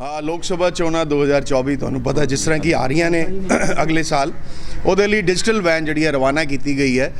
ਹਾਂ, ਲੋਕ ਸਭਾ ਚੋਣਾਂ 2024 ਤੁਹਾਨੂੰ ਪਤਾ ਜਿਸ ਤਰ੍ਹਾਂ ਕੀ ਆ ਰਹੀਆਂ ਨੇ ਅਗਲੇ ਸਾਲ। ਉਹਦੇ ਲਈ ਡਿਜੀਟਲ ਵੈਨ ਜਿਹੜੀ ਹੈ ਰਵਾਨਾ ਕੀਤੀ ਗਈ ਹੈ।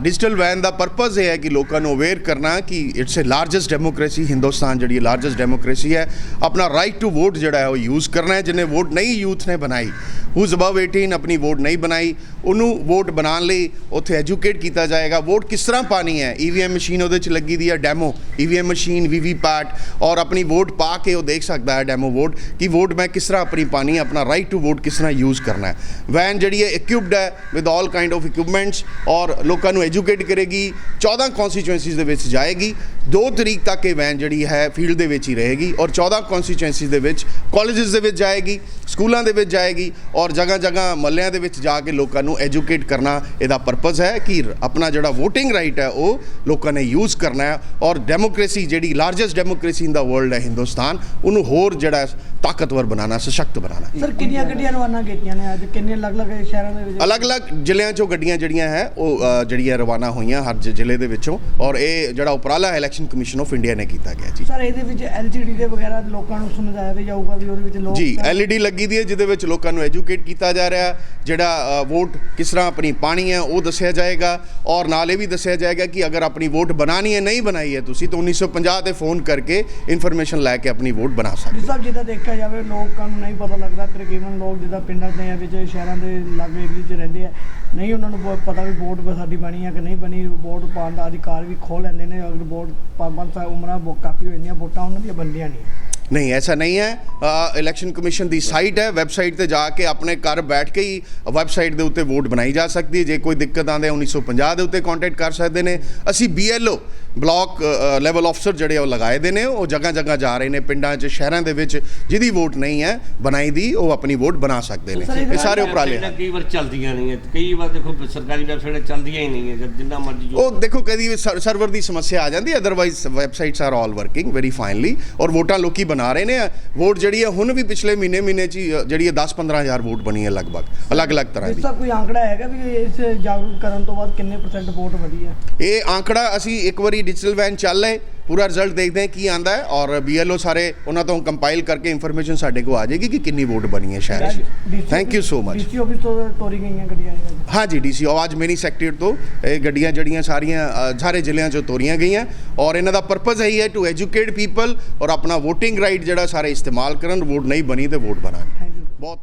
ਡਿਜੀਟਲ ਵੈਨ ਦਾ ਪਰਪਸ ਇਹ ਹੈ ਕਿ ਲੋਕਾਂ ਨੂੰ ਅਵੇਅਰ ਕਰਨਾ ਕਿ it's a largest democracy Hindustan ਜਿਹੜੀ ਲਾਰਜੈਸਟ ਡੈਮੋਕ੍ਰੇਸੀ ਹੈ। ਆਪਣਾ ਰਾਈਟ ਟੂ ਵੋਟ ਜਿਹੜਾ ਹੈ ਉਹ ਯੂਜ਼ ਕਰਨਾ ਹੈ ਜਿਹਨੇ ਵੋਟ ਨਹੀਂ ਯੂਥ ਨੇ ਬਣਾਈ। ਹੂਜ਼ ਅਬਵ 18 ਆਪਣੀ ਵੋਟ ਨਹੀਂ ਬਣਾਈ। ਉਹਨੂੰ ਵੋਟ ਬਣਾਉਣ ਲਈ ਉੱਥੇ ਐਜੂਕੇਟ ਕੀਤਾ ਜਾਏਗਾ। ਵੋਟ ਕਿਸ ਤਰ੍ਹਾਂ ਪਾਣੀ ਹੈ? ਈਵੀਐਮ ਮਸ਼ੀਨ ਉਹਦੇ ਚ ਲੱਗੀ ਦੀ ਹੈ ਡੈਮੋ ਈਵੀਐਮ ਮਸ਼ੀਨ ਵੀਵੀਪੈਟ ਔਰ ਆਪਣੀ ਵੋਟ ਪਾ ਕੇ ਉਹ ਦੇਖ ਸਕਦਾ ਹੈ ਡੈਮੋ ਵੋਟ ਕਿ ਵੋਟ ਮੈਂ ਕਿਸ ਤਰ੍ਹਾਂ ਆਪਣੀ ਪਾਣੀ ਆਪਣਾ ਰਾਈਟ ਟੂ ਵੋਟ ਕਿਸ ਤਰ੍ਹਾਂ ਯੂਜ਼ ਕਰਨਾ ਹੈ। ਵੈਨ ਜਿਹੜੀ ਹੈ ਇਕਵਿਪਡ ਹੈ with all kind of equipments ਔਰ ਲੋਕਾਂ ਨੂੰ ਐਜੂਕੇਟ ਕਰੇਗੀ 14 ਕਨਸਟੀਚੁਐਂਸੀਜ਼ ਦੇ ਵਿੱਚ ਜਾਏਗੀ 2 ਤਰੀਕ ਤੱਕ ਇਹ ਵੈਨ ਜਿਹੜੀ ਹੈ ਫੀਲਡ ਦੇ ਵਿੱਚ ਹੀ ਰਹੇਗੀ ਔਰ 14 ਕਨਸਟੀਚੁਐਂਸੀਜ਼ ਦੇ ਵਿੱਚ ਕਾਲਜਸ ਦੇ ਵਿੱਚ ਜਾਏਗੀ ਸਕੂਲਾਂ ਦੇ ਵਿੱਚ ਜਾਏਗੀ ਔਰ ਜਗ੍ਹਾ ਜਗ੍ਹਾ ਮਹੱਲਿਆਂ ਦੇ ਵਿੱਚ ਜਾ ਕੇ ਲੋਕਾਂ ਨੂੰ ਐਜੂਕੇਟ ਕਰਨਾ ਇਹਦਾ ਪਰਪਸ ਹੈ ਕਿ ਆਪਣਾ ਜਿਹੜਾ VOTING ਰਾਈਟ ਹੈ ਉਹ ਲੋਕਾਂ ਨੇ ਯੂਜ਼ ਕਰਨਾ ਹੈ ਔਰ ਡੈਮੋਕ੍ਰੇਸੀ ਜਿਹੜੀ largest democracy in the world ਹੈ ਹਿੰਦੁਸਤਾਨ ਉਹਨੂੰ ਹੋਰ ਜਿਹੜਾ ਤਾਕਤਵਰ ਬਣਾਉਣਾ ਸਸ਼ਕਤ ਬਣਾਉਣਾ। ਸਰ ਕਿੰਨੀਆਂ ਗੱਡੀਆਂ ਰਵਾਨਾ ਕੀਤੀਆਂ ਨੇ ਅੱਜ? ਕਿੰਨੇ ਅਲੱਗ-ਅਲੱਗ ਸ਼ਹਿਰਾਂ ਦੇ ਵਿੱਚ? ਅਲੱਗ-ਅਲੱਗ ਜ਼ਿਲ੍ਹਿਆਂ ਚੋਂ ਗੱਡੀਆਂ ਜਿਹੜੀਆਂ ਹੈ ਉਹ ਜਿਹੜੀਆਂ ਰਵਾਨਾ ਹੋਈਆਂ ਹਰ ਜ਼ਿਲ੍ਹੇ ਦੇ ਵਿੱਚੋਂ ਔਰ ਇਹ ਜਿਹੜਾ ਉਪਰਾਲਾ ਹੈ ਇਲੈਕਸ਼ਨ ਕਮਿਸ਼ਨ ਆਫ ਇੰਡੀਆ ਨੇ ਕੀਤਾ ਗਿਆ ਜੀ ਸਰ ਇਹਦੇ ਵਿੱਚ ਐਲਸੀਡੀ ਦੇ ਵਗੈਰਾ ਲੋਕਾਂ ਨੂੰ ਸਮਝਾਇਆ ਵੀ ਜਾਊਗਾ ਵੀ ਉਹਦੇ ਵਿੱਚ ਲੋਕ ਜੀ ਐਲਈਡੀ ਲੱਗੀ ਦੀ ਹੈ ਜਿਹਦੇ ਵਿੱਚ ਲੋਕਾਂ ਨੂੰ ਐਜੂਕੇਟ ਕੀਤਾ ਜਾ ਰਿਹਾ ਹੈ। ਜਿਹੜਾ ਵੋਟ ਕਿਸ ਤਰ੍ਹਾਂ ਆਪਣੀ ਪਾਣੀ ਹੈ ਉਹ ਦੱਸਿਆ ਜਾਏਗਾ ਔਰ ਨਾਲ ਇਹ ਵੀ ਦੱਸਿਆ ਜਾਏਗਾ ਕਿ ਅਗਰ ਆਪਣੀ ਵੋਟ ਬਣਾਣੀ ਹੈ ਨਹੀਂ ਬਣਾਈ ਹੈ ਤੁਸੀਂ ਤਾਂ 1950 ਤੇ ਫੋਨ ਕਰਕੇ ਇਨਫੋਰਮੇਸ਼ਨ ਲੈ ਕੇ ਆਪਣੀ ਵੋਟ ਬਣਾ ਸਕਦੇ ਜਿਸ ਸਾਹਿਬ ਜਿੱਦਾਂ ਦੇਖਿਆ ਜਾਵੇ ਲੋਕਾਂ ਨੂੰ ਨਹੀਂ ਪਤਾ ਲੱਗਦਾ ਤਕਰੀਬਨ ਲੋਕ ਜਿੱਦਾਂ ਪਿੰਡਾਂ ਦੇ ਵਿੱਚ ਸ਼ਹਿਰਾਂ ਦੇ ਲਾਗੇ ਏਰੀਏ 'ਚ ਰਹਿੰਦੇ ਆ ਨਹੀਂ ਉਹਨਾਂ ਨੂੰ ਪਤਾ ਵੀ ਵੋਟ ਸਾਡੀ ਬਣੀ ਆ ਕਿ ਨਹੀਂ ਬਣੀ ਵੋਟ ਪਾਉਣ ਦਾ ਅਧਿਕਾਰ ਵੀ ਖੋ ਲੈਂਦੇ ਨੇ ਅਗਰ ਵੋਟ ਪੰਜ ਪੰਜ ਸਾਲ ਉਮਰਾਂ ਵੋ- ਕਾਫੀ ਹੋ ਜਾਂਦੀਆਂ ਵੋਟਾਂ ਉਹਨਾਂ ਦੀਆਂ ਬੰਦੀਆਂ ਨਹੀਂ ਐਸਾ ਨਹੀਂ ਹੈ। ਇਲੈਕਸ਼ਨ ਕਮਿਸ਼ਨ ਦੀ ਸਾਈਟ ਹੈ। ਵੈਬਸਾਈਟ ਤੇ ਜਾ ਕੇ ਆਪਣੇ ਘਰ ਬੈਠ ਕੇ ਹੀ ਵੈਬਸਾਈਟ ਦੇ ਉੱਤੇ ਵੋਟ ਬਣਾਈ ਜਾ ਸਕਦੀ ਹੈ। ਜੇ ਕੋਈ ਦਿੱਕਤ ਆਉਂਦੇ 1950 ਦੇ ਉੱਤੇ ਕੰਟੈਕਟ ਕਰ ਸਕਦੇ ਨੇ। ਅਸੀਂ BLO ਬਲਾਕ ਲੈਵਲ ਅਫਸਰ ਜਿਹੜੇ ਉਹ ਲਗਾਏ ਦੇ ਨੇ। ਉਹ ਜਗ੍ਹਾ ਜਗ੍ਹਾ ਜਾ ਰਹੇ ਨੇ ਪਿੰਡਾਂ 'ਚ ਸ਼ਹਿਰਾਂ ਦੇ ਵਿੱਚ। ਜਿਹਦੀ ਵੋਟ ਨਹੀਂ ਹੈ ਬਣਾਈ ਦੀ ਉਹ ਆਪਣੀ ਵੋਟ ਬਣਾ ਸਕਦੇ ਨੇ। ਇਹ ਸਾਰੇ ਉਪਰਾਲੇ ਕਈ ਵਾਰ ਚੱਲਦੀਆਂ ਨਹੀਂ ਹੈ। ਕਈ ਵਾਰ ਦੇਖੋ ਸਰਕਾਰੀ ਵੈਬਸਾਈਟਾਂ ਚੱਲਦੀਆਂ ਹੀ ਨਹੀਂ ਹੈ। ਜਦ ਜਿੰਨਾ ਮਰਜ਼ੀ ਉਹ ਦੇਖੋ ਕਦੀ ਸਰਵਰ ਦੀ ਸਮੱਸਿਆ ਆ ਜਾਂਦੀ otherwise websites are all working very finely ਔਰ ਵੋਟਾਂ ਲੋਕੀ ਬਣਾ ਰਹੇ ਨੇ ਵੋਟ ਜਿਹੜੀ ਹੈ ਹੁਣ ਵੀ ਪਿਛਲੇ ਮਹੀਨੇ ਮਹੀਨੇ 'ਚ ਜਿਹੜੀ ਹੈ 10 ਹਜ਼ਾਰ ਵੋਟ ਬਣੀ ਹੈ ਲਗਭਗ ਅਲੱਗ-ਅਲੱਗ ਤਰ੍ਹਾਂ ਇਸ ਦੀ। ਦਾ ਕੋਈ ਆંકੜਾ ਹੈਗਾ ਵੀ ਇਸ ਜਾਗਰੂਕ ਕਰਨ ਤੋਂ ਬਾਅਦ ਕਿੰਨੇ ਪਰਸੈਂਟ ਵੋਟ ਵਧੀ ਹੈ? ਇਹ ਆંકੜਾ ਅਸੀਂ ਇੱਕ ਵਾਰੀ ਡਿਜੀਟਲ ਵੈਨ ਚੱਲ ਲਏ ਪੂਰਾ ਰਿਜ਼ਲਟ ਦੇਖਦੇ ਹਾਂ ਕੀ ਆਂਦਾ ਹੈ ਔਰ BLO ਸਾਰੇ ਉਹਨਾਂ ਤੋਂ ਕੰਪਾਈਲ ਕਰਕੇ ਇਨਫੋਰਮੇਸ਼ਨ ਸਾਡੇ ਕੋਲ ਆ ਜਾਏਗੀ ਕਿ ਕਿੰਨੀ ਵੋਟ ਬਣੀ ਹੈ ਸ਼ਹਿਰ 'ਚ। Thank you so much DC office ਤੋਂ ਤੋਰੀ ਗਈਆਂ ਗੱਡੀਆਂ। ਹਾਂਜੀ ਡੀਸੀ ਆਵਾਜ਼ ਮੇਰੀ ਸੈਕਟਰੀਏਟ ਤੋਂ ਇਹ ਗੱਡੀਆਂ ਜਿਹੜੀਆਂ ਸਾਰੀਆਂ ਸਾਰੇ ਜ਼ਿਲ੍ਹਿਆਂ 'ਚੋਂ ਤੋਰੀਆਂ ਗਈਆਂ ਔਰ ਇਹਨਾਂ ਦਾ ਪਰਪਸ ਇਹੀ ਹੈ ਟੂ ਐਜੂਕੇਟ ਪੀਪਲ ਔਰ ਆਪਣਾ VOTING ਰਾਈਟ ਜਿਹੜਾ ਸਾਰੇ ਇਸਤੇਮਾਲ ਕਰਨ ਵੋਟ ਨਹੀਂ ਬਣੀ ਤੇ ਵੋਟ ਬਣਾਉਣ। ਬਹੁਤ